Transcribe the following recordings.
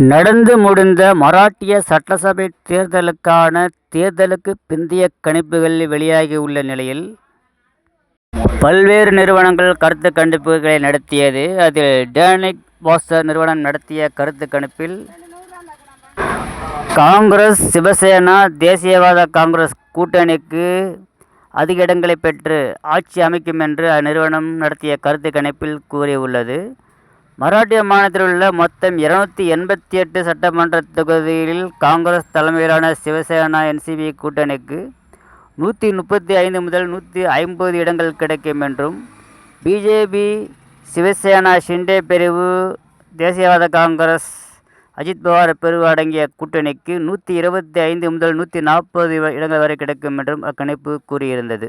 நடந்து முடிந்த மராட்டிய சட்டசபை தேர்தலுக்கான தேர்தலுக்கு பிந்தைய கணிப்புகள் வெளியாகியுள்ள நிலையில் பல்வேறு நிறுவனங்கள் கருத்து கணிப்புகளை நடத்தியது. அதில் டேனிக் பாஸ்டர் நிறுவனம் நடத்திய கருத்து கணிப்பில் காங்கிரஸ் சிவசேனா தேசியவாத காங்கிரஸ் கூட்டணிக்கு அதிக இடங்களை பெற்று ஆட்சி அமைக்கும் என்று அந்நிறுவனம் நடத்திய கருத்து கணிப்பில் கூறியுள்ளது. மராட்டிய மாநிலத்தில் உள்ள மொத்தம் இருநூத்தி எண்பத்தி எட்டு சட்டமன்ற தொகுதிகளில் காங்கிரஸ் தலைமையிலான சிவசேனா என்சிபி கூட்டணிக்கு நூற்றி முப்பத்தி ஐந்து முதல் நூற்றி ஐம்பது இடங்கள் கிடைக்கும் என்றும் பிஜேபி சிவசேனா ஷிண்டே பிரிவு தேசியவாத காங்கிரஸ் அஜித் பவார் பிரிவு அடங்கிய கூட்டணிக்கு நூற்றி இருபத்தி ஐந்து முதல் நூற்றி நாற்பது இடங்கள் வரை கிடைக்கும் என்றும் அக்கணிப்பு கூறியிருந்தது.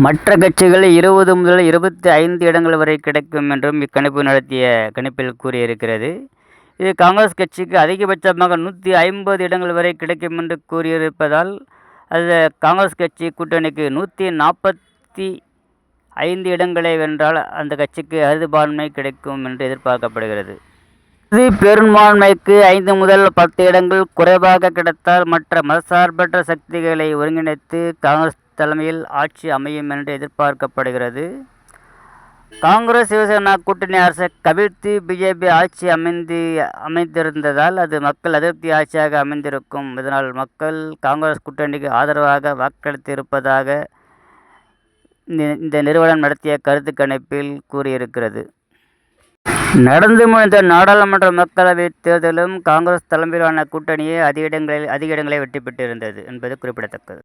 மற்ற கட்சிகள் இருபது முதல் இருபத்தி ஐந்து இடங்கள் வரை கிடைக்கும் என்றும் இக்கணிப்பு நடத்திய கணிப்பில் கூறியிருக்கிறது. இது காங்கிரஸ் கட்சிக்கு அதிகபட்சமாக நூற்றி ஐம்பது இடங்கள் வரை கிடைக்கும் என்று கூறியிருப்பதால் அது காங்கிரஸ் கட்சி கூட்டணிக்கு நூற்றி நாற்பத்தி ஐந்து இடங்களை வென்றால் அந்த கட்சிக்கு அறுதிபான்மை கிடைக்கும் என்று எதிர்பார்க்கப்படுகிறது. இது பெரும்பான்மைக்கு ஐந்து முதல் பத்து இடங்கள் குறைவாக கிடைத்தால் மற்ற மதசார்பற்ற சக்திகளை ஒருங்கிணைத்து காங்கிரஸ் தலைமையில் ஆட்சி அமையும் என்று எதிர்பார்க்கப்படுகிறது. காங்கிரஸ் சிவசேனா கூட்டணி அரசை கவிழ்த்து பிஜேபி ஆட்சி அமைந்து அமைந்திருந்ததால் அது மக்கள் அதிருப்தி ஆட்சியாக அமைந்திருக்கும். இதனால் மக்கள் காங்கிரஸ் கூட்டணிக்கு ஆதரவாக வாக்களித்திருப்பதாக இந்த நிறுவனம் நடத்திய கருத்து கணிப்பில் கூறியிருக்கிறது. நடந்து முடிந்த நாடாளுமன்ற மக்களவைத் தேர்தலும் காங்கிரஸ் தலைமையிலான கூட்டணியே அதிக இடங்களில் அதிக இடங்களை வெற்றி பெற்றிருந்தது என்பது குறிப்பிடத்தக்கது.